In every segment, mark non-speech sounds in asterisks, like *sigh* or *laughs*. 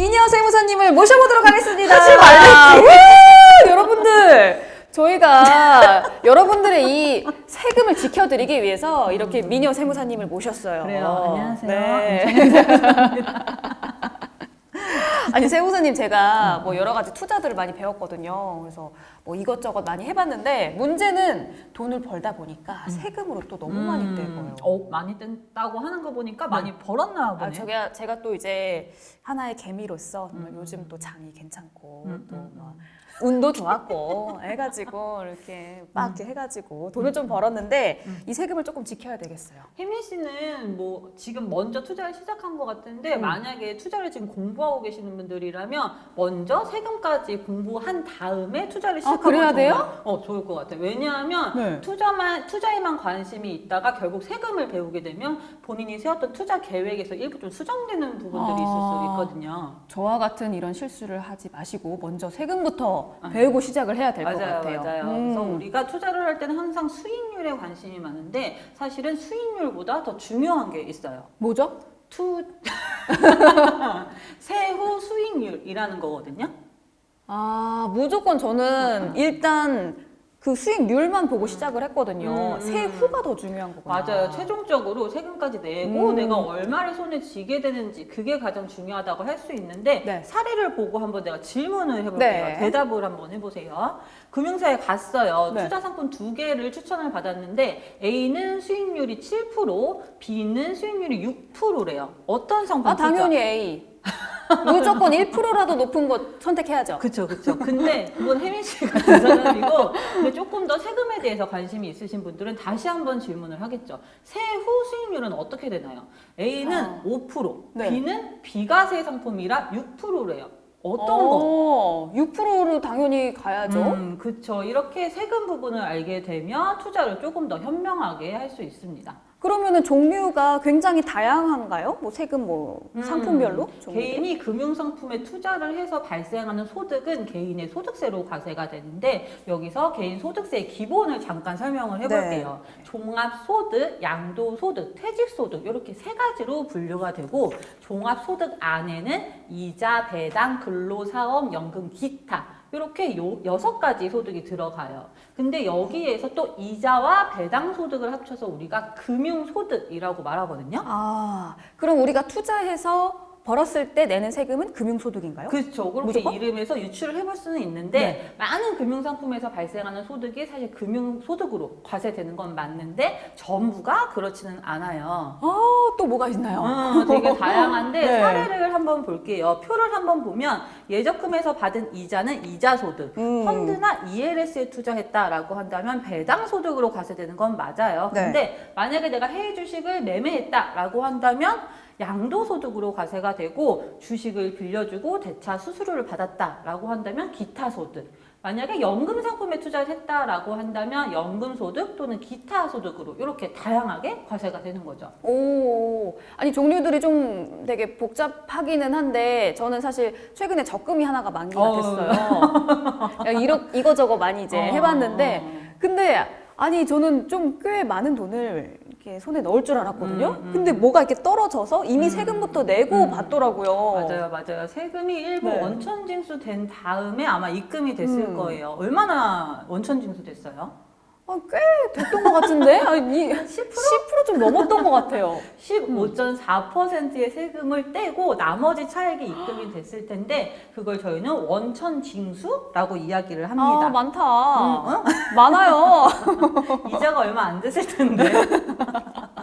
미녀 세무사님을 모셔보도록 하겠습니다. 하지 말랬지. 우! 여러분들 저희가 여러분들의 이 세금을 지켜드리기 위해서 이렇게 미녀 세무사님을 모셨어요. 그래요. 안녕하세요. 네. 아니 *laughs* 세무사님 제가 뭐 여러 가지 투자들을 많이 배웠거든요. 그래서 뭐 이것저것 많이 해봤는데 문제는 돈을 벌다 보니까 세금으로 또 너무 많이 떼고요. 어, 많이 뜬다고 하는 거 보니까 많이 벌었나 보네. 아, 제가 제가 또 이제 하나의 개미로서 정말 요즘 또 장이 괜찮고 음, 또 음, 막 운도 좋았고 해가지고 이렇게 막 이렇게 해가지고 돈을 좀 벌었는데 음. 이 세금을 조금 지켜야 되겠어요. 혜민 씨는 뭐 지금 먼저 투자를 시작한 것 같은데 음. 만약에 투자를 지금 공부하고 계시는 분들이라면 먼저 세금까지 공부한 다음에 투자를 시작하면 아, 그래야 정말, 돼요? 어 좋을 것 같아요. 왜냐하면 네. 투자만 투자에만 관심이 있다가 결국 세금을 배우게 되면 본인이 세웠던 투자 계획에서 일부 좀 수정되는 부분들이 있을 수 아. 있거든요. 저와 같은 이런 실수를 하지 마시고 먼저 세금부터 아. 배우고 시작을 해야 될 것 맞아요, 같아요. 맞아요. 음. 그래서 우리가 투자를 할 때는 항상 수익률에 관심이 많은데 사실은 수익률보다 더 중요한 게 있어요. 뭐죠? 투 *laughs* 세후 수익률이라는 거거든요. 아 무조건 저는 일단 그 수익률만 보고 시작을 했거든요. 음. 세후가 더 중요한 거구나. 맞아요. 최종적으로 세금까지 내고 음. 내가 얼마를 손에 쥐게 되는지 그게 가장 중요하다고 할 수 있는데 네. 사례를 보고 한번 내가 질문을 해볼게요. 네. 대답을 한번 해보세요. 금융사에 갔어요. 네. 투자 상품 두 개를 추천을 받았는데 A는 수익률이 7%, B는 수익률이 6%래요. 어떤 상품 아 당연히 A. 무조건 1%라도 높은 것 선택해야죠. 그쵸, 그쵸. 근데 그건 혜민 씨 같은 사람이고, 근데 조금 더 세금에 대해서 관심이 있으신 분들은 다시 한번 질문을 하겠죠. 세후 수익률은 어떻게 되나요? A는 아. 5%, 네. B는 비과세 상품이라 6%래요. 어떤 거? 거? 6%로 당연히 가야죠. 음, 그쵸. 이렇게 세금 부분을 알게 되면 투자를 조금 더 현명하게 할 수 있습니다. 그러면은 종류가 굉장히 다양한가요? 뭐 세금 뭐 음, 상품별로? 종류들이? 개인이 금융 상품에 투자를 해서 발생하는 소득은 개인의 소득세로 과세가 되는데 여기서 개인 소득세의 기본을 잠깐 설명을 해볼게요. 네. 종합 소득, 양도 소득, 퇴직 소득 이렇게 세 가지로 분류가 되고 종합 소득 안에는 이자, 배당, 근로 사업, 연금, 기타 이렇게 요 여섯 가지 소득이 들어가요. 근데 여기에서 또 이자와 배당 소득을 합쳐서 우리가 금융 소득이라고 말하거든요. 아, 그럼 우리가 투자해서 벌었을 때 내는 세금은 금융소득인가요? 그렇죠. 그렇게 무조건? 이름에서 유출을 해볼 수는 있는데 네. 많은 금융상품에서 발생하는 소득이 사실 금융소득으로 과세되는 건 맞는데 전부가 그렇지는 않아요. 아, 또 뭐가 있나요? 음, 되게 다양한데 *laughs* 네. 사례를 한번 볼게요. 표를 한번 보면 예적금에서 받은 이자는 이자소득, 음. 펀드나 ELS에 투자했다라고 한다면 배당소득으로 과세되는 건 맞아요. 네. 근데 만약에 내가 해외 주식을 매매했다라고 한다면 양도소득으로 과세가 되고 주식을 빌려주고 대차 수수료를 받았다라고 한다면 기타소득. 만약에 연금 상품에 투자를 했다라고 한다면 연금 소득 또는 기타 소득으로 이렇게 다양하게 과세가 되는 거죠. 오, 아니 종류들이 좀 되게 복잡하기는 한데 저는 사실 최근에 적금이 하나가 만기가 어. 됐어요. 이러, 이거저거 많이 이제 어. 해봤는데 근데 아니 저는 좀 꽤 많은 돈을 이렇게 손에 넣을 줄 알았거든요. 음, 음. 근데 뭐가 이렇게 떨어져서 이미 음. 세금부터 내고 음. 받더라고요. 맞아요, 맞아요. 세금이 일부 네. 원천 징수 된 다음에 아마 입금이 됐을 음. 거예요. 얼마나 원천 징수 됐어요? 아, 꽤 됐던 것 같은데? 아니, 10%? 10%좀 넘었던 것 같아요. 15.4%의 세금을 떼고 나머지 차액이 입금이 됐을 텐데 그걸 저희는 원천 징수라고 이야기를 합니다. 아, 많다. 음, 어? 많아요. *laughs* 이자가 얼마 안 됐을 텐데. *laughs*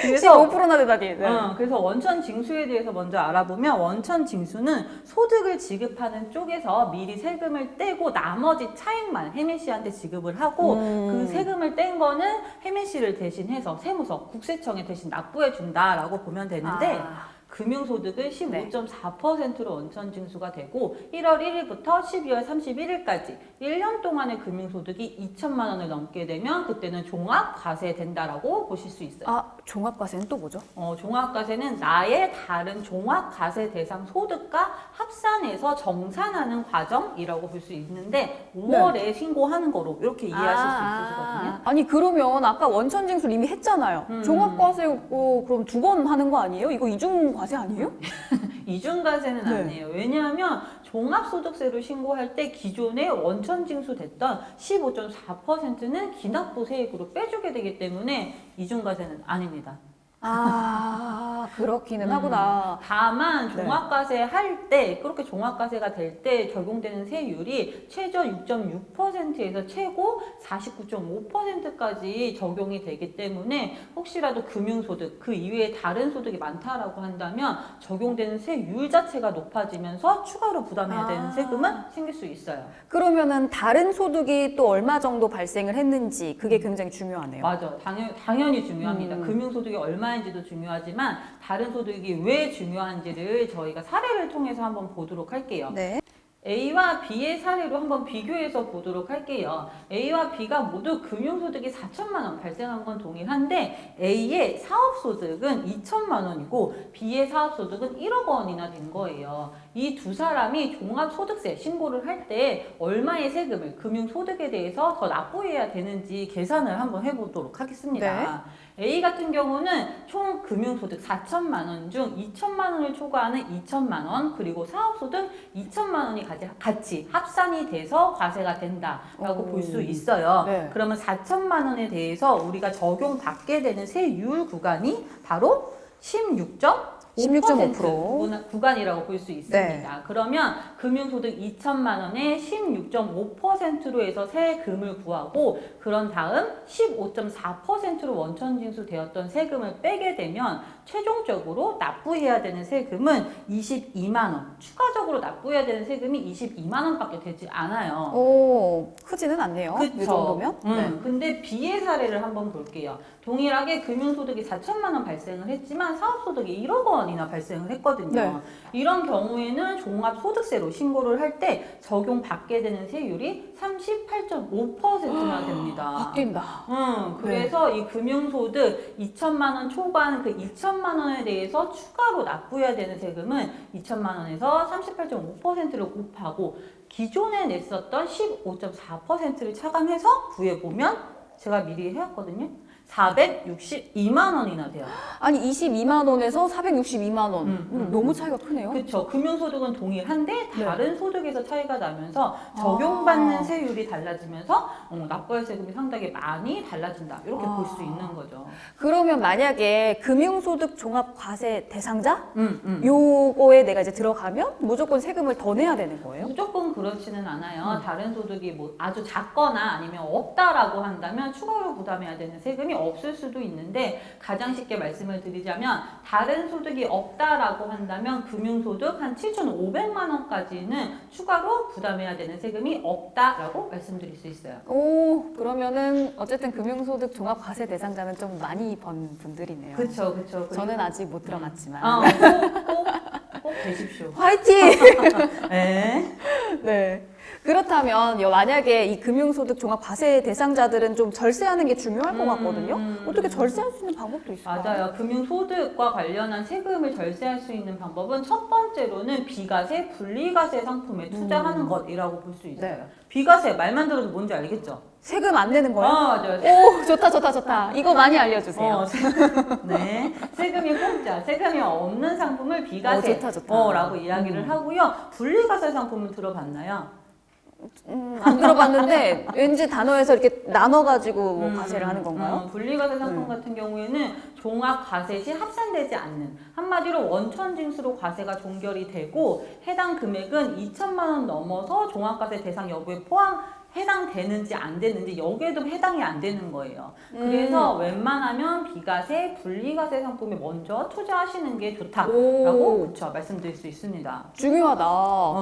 그래서 15%나 되다니. 네. 어, 그래서 원천 징수에 대해서 먼저 알아보면 원천 징수는 소득을 지급하는 쪽에서 미리 세금을 떼고 나머지 차액만 혜민 씨한테 지급을 하고 음. 그 세금을 뗀 거는 혜민 씨를 대신해서 세무서 국세청에 대신 납부해 준다라고 보면 되는데 아, 금융소득은 네. 15.4%로 원천 징수가 되고 1월 1일부터 12월 31일까지 1년 동안의 금융소득이 2천만 원을 넘게 되면 그때는 종합 과세 된다라고 보실 수 있어요. 아 종합과세는 또 뭐죠? 어, 종합과세는 나의 다른 종합과세 대상 소득과 합산해서 정산하는 과정이라고 볼 수 있는데 5월에 신고하는 거로 이렇게 이해하실 수 있으시거든요. 아니 그러면 아까 원천 징수 이미 했잖아요. 음. 종합과세고 그럼 두 번 하는 거 아니에요? 이거 이중 과세 아니에요? *laughs* 이중과세는 네. 아니에요. 왜냐하면 종합소득세로 신고할 때 기존에 원천 징수됐던 15.4%는 기납부 세액으로 빼주게 되기 때문에 이중과세는 아닙니다. 아 그렇기는 음. 하구나. 다만 네. 종합과세 할 때 그렇게 종합과세가 될 때 적용되는 세율이 최저 6.6%에서 최고 49.5%까지 적용이 되기 때문에 혹시라도 금융소득 그 이외에 다른 소득이 많다라고 한다면 적용되는 세율 자체가 높아지면서 추가로 부담해야 되는 아. 세금은 생길 수 있어요. 그러면은 다른 소득이 또 얼마 정도 발생을 했는지 그게 굉장히 중요하네요. 맞아. 당연, 당연히 중요합니다. 음. 금융소득이 얼마 인지도 중요하지만 다른 소득이 왜 중요한지를 저희가 사례를 통해서 한번 보도록 할게요. 네. A와 B의 사례로 한번 비교해서 보도록 할게요. A와 B가 모두 금융소득이 4천만 원 발생한 건 동일한데 A의 사업소득은 2천만 원이고 B의 사업소득은 1억 원이나 된 거예요. 이 두 사람이 종합소득세 신고를 할 때 얼마의 세금을 금융소득에 대해서 더 납부해야 되는지 계산을 한번 해보도록 하겠습니다. A 같은 경우는 총 금융소득 4천만 원 중 2천만 원을 초과하는 2천만 원 그리고 사업소득 2천만 원이 같이, 합산이 돼서 과세가 된다라고 오. 볼수 있어요. 네. 그러면 4천만 원에 대해서 우리가 적용받게 되는 세율 구간이 바로 16점 16.5%. 구간이라고 볼 수 있습니다. 네. 그러면 금융소득 2천만 원에 16.5%로 해서 세금을 구하고 그런 다음 15.4%로 원천 징수 되었던 세금을 빼게 되면 최종적으로 납부해야 되는 세금은 22만 원. 추가적으로 납부해야 되는 세금이 22만 원밖에 되지 않아요. 오 크지는 않네요. 이 그쵸. 정도면. 음, 네. 근데 B의 사례를 한번 볼게요. 동일하게 금융소득이 4천만 원 발생을 했지만 사업소득이 1억 원 이나 발생을 했거든요. 네. 이런 경우에는 종합소득세로 신고를 할 때 적용받게 되는 세율이 38.5%나 됩니다. 바뀐다. 음, 그래서 이 금융소득 2천만 원 초과한 그 2천만 원에 대해서 추가로 납부해야 되는 세금은 2천만 원에서 38.5%를 곱하고 기존에 냈었던 15.4%를 차감해서 구해보면 제가 미리 해왔거든요. 462만 원이나 돼요. 아니 22만 원에서 462만 원. 음, 음, 너무 음. 차이가 크네요. 그렇죠. 금융소득은 동일한데 네. 다른 소득에서 차이가 나면서 적용받는 아. 세율이 달라지면서 어, 납부할 세금이 상당히 많이 달라진다. 이렇게 아. 볼수 있는 거죠. 그러면 만약에 금융소득 종합과세 대상자 음, 음. 요거에 내가 이제 들어가면 무조건 세금을 더 내야 되는 거예요? 무조건 그렇지는 않아요. 음. 다른 소득이 뭐 아주 작거나 아니면 없다라고 한다면 추가로 부담해야 되는 세금이 없을 수도 있는데 가장 쉽게 말씀을 드리자면 다른 소득이 없다라고 한다면 금융소득 한 7,500만 원까지는 추가로 부담해야 되는 세금이 없다라고 말씀드릴 수 있어요. 오 그러면은 어쨌든 금융소득 종합과세 대상자는 좀 많이 번 분들이네요. 그렇죠, 그렇죠. 저는 아직 못 들어갔지만 어, 꼭, 꼭, 꼭 되십시오. *laughs* 화이팅! *laughs* 네. 네. 그렇다면 여- 만약에 이 금융소득 종합 과세 대상자들은 좀 절세하는 게 중요할 것 음, 같거든요. 음. 어떻게 절세할 수 있는 방법도 있을까요? 맞아요. 금융소득과 관련한 세금을 절세할 수 있는 방법은 첫 번째로는 비과세, 분리과세 상품에 투자하는 음. 것이라고 볼 수 있어요. 네. 비과세 말만 들어도 뭔지 알겠죠? 세금 안 내는 거요? 아, 맞아요. 오 좋다 좋다 좋다. 이거 많이 알려주세요. 어, 세- 네. 세금이 공짜, 세금이 없는 상품을 어, 비과세 좋다, 좋다. 어, 라고 이야기를 음. 하고요. 분리과세 상품은 들어봤나요? 음, 안 들어봤는데 *laughs* 왠지 단어에서 이렇게 나눠가지고 뭐 음, 과세를 하는 건가요? 어, 분리과세 상품 음. 같은 경우에는 종합 과세 시 합산되지 않는 한마디로 원천 징수로 과세가 종결이 되고 해당 금액은 2천만 원 넘어서 종합과세 대상 여부에 포함 해당되는지 안 되는지 여기에도 해당이 안 되는 거예요. 그래서 음. 웬만하면 비과세, 분리과세 상품에 먼저 투자하시는 게 오. 좋다라고 그쵸, 말씀드릴 수 있습니다. 중요하다.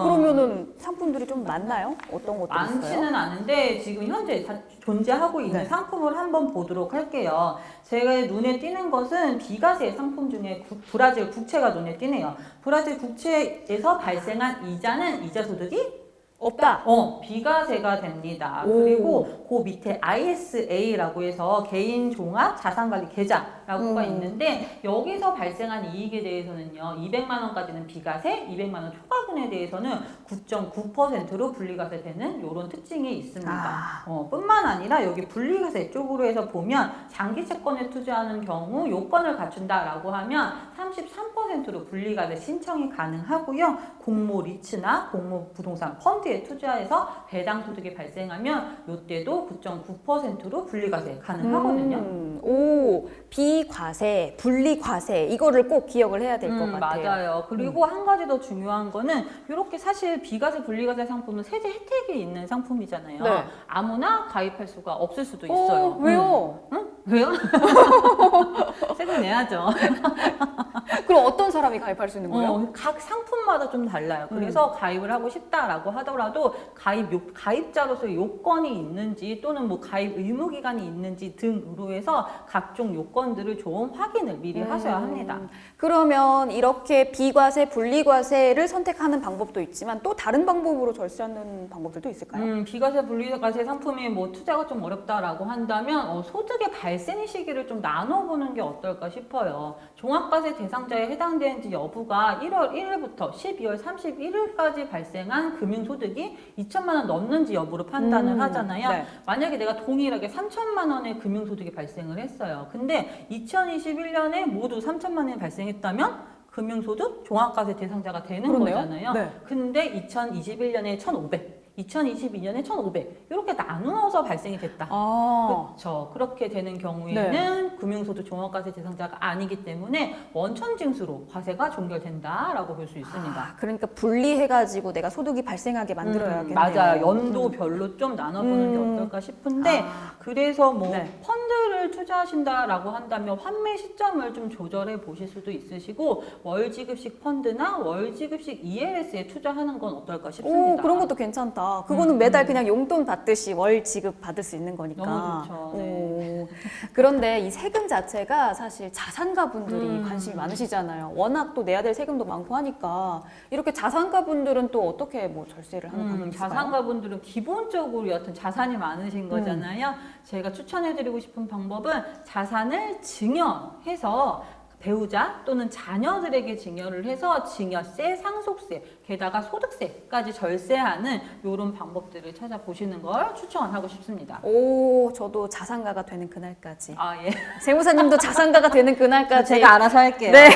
그러면은 상품들이 좀 많나요? 어떤 것들 있어요? 많지는 않은데 지금 현재 자- 존재하고 있는 네. 상품을 한번 보도록 할게요. 제가 눈에 띄는 것은 비과세 상품 중에 구- 브라질 국채가 눈에 띄네요. 브라질 국채에서 발생한 이자는 이자 소득이 없다. 어, 비과세가 됩니다. 오. 그리고 그 밑에 ISA라고 해서 개인 종합 자산관리 계좌라고가 음. 있는데 여기서 발생한 이익에 대해서는요. 200만 원까지는 비과세, 200만 원 초과분에 대해서는 9.9%로 분리과세 되는 이런 특징이 있습니다. 아. 어, 뿐만 아니라 여기 분리과세 쪽으로 해서 보면 장기 채권에 투자하는 경우 요건을 갖춘다라고 하면 33%로 분리과세 신청이 가능하고요. 공모 리츠나 공모 부동산 펀드 에 투자해서 배당 소득이 발생하면 요때도 9.9%로 분리과세 가능하거든요. 음, 오, 비과세, 분리과세 이거를 꼭 기억을 해야 될 것 음, 같아요. 음. 맞아요. 그리고 한 가지 더 중요한 거는 이렇게 사실 비과세 분리과세 상품은 세제 혜택이 있는 상품이잖아요. 네. 아무나 가입할 수가 없을 수도 어, 있어요. 음. 왜요? 응? 왜요? *laughs* 세금 내야죠. *laughs* 그럼 어떤 사람이 가입할 수 있는 거예요? 어, 각 상품마다 좀 달라요. 그래서 가입을 하고 싶다라고 하더라도 가입 요, 가입자로서의 요건이 있는지 또는 뭐 가입 의무 기간이 있는지 등으로 해서 각종 요건 들을 좀 확인을 미리 하셔야 합니다. 음, 그러면 이렇게 비과세, 분리과세를 선택하는 방법도 있지만 또 다른 방법으로 절세하는 방법들도 있을까요? 음, 비과세 분리과세 상품이 뭐 투자가 좀 어렵다라고 한다면 어, 소득의 발생 시기를 좀 나눠보는 게 어떨까 싶어요. 종합과세 대상자에 해당되는지 여부가 1월 1일부터 12월 31일까지 발생한 금융소득이 2천만 원 넘는지 여부로 판단을 음, 하잖아요. 네. 만약에 내가 동일하게 3천만 원의 금융소득이 발생을 했어요. 근데 2021년에 모두 3천만 원이 발생했다면 금융소득 종합과세 대상자가 되는 그렇네요. 거잖아요. 네. 근데 2021년에 1,500, 2022년에 1,500 이렇게 나누어서 발생이 됐다. 아, 그렇죠. 그렇게 되는 경우에는 금융소득 종합과세 대상자가 아니기 때문에 원천징수로 과세가 종결된다라고 볼 수 있습니다. 아, 그러니까 분리해가지고 내가 소득이 발생하게 만들어야겠네요. 음, 맞아요. 연도별로 좀 나눠보는 음. 게 어떨까 싶은데 아. 그래서 뭐 네. 펀드를 투자하신다라고 한다면 환매 시점을 좀 조절해 보실 수도 있으시고 월지급식 펀드나 월지급식 ELS에 투자하는 건 어떨까 싶습니다. 오, 그런 것도 괜찮다. 그거는 음, 매달 음. 그냥 용돈 받듯이 월 지급 받을 수 있는 거니까. 너무 좋죠. 네. 오, 그런데 이 세금 자체가 사실 자산가 분들이 음. 관심이 많으시잖아요. 워낙 또 내야 될 세금도 많고 하니까 이렇게 자산가 분들은 또 어떻게 뭐 절세를 하는 방법이 음, 있을까요? 자산가 분들은 기본적으로 여튼 자산이 많으신 거잖아요. 제가 추천해드리고 싶은 방법은 자산을 증여해서 배우자 또는 자녀들에게 증여를 해서 증여세, 상속세, 게다가 소득세까지 절세하는 이런 방법들을 찾아보시는 걸 추천하고 싶습니다. 오, 저도 자산가가 되는 그날까지. 아 예, *laughs* 세무사님도 자산가가 되는 그날까지. 제가 알아서 할게요. 네.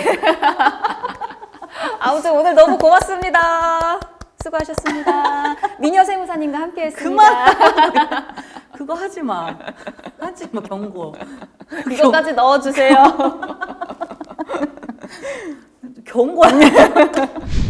*laughs* 아무튼 오늘 너무 고맙습니다. 수고하셨습니다. 미녀 세무사님과 함께 했습니다. *laughs* 그거 하지 마, 하지 마 경고. 이거까지 넣어주세요. *laughs* 경고 아니야? *laughs*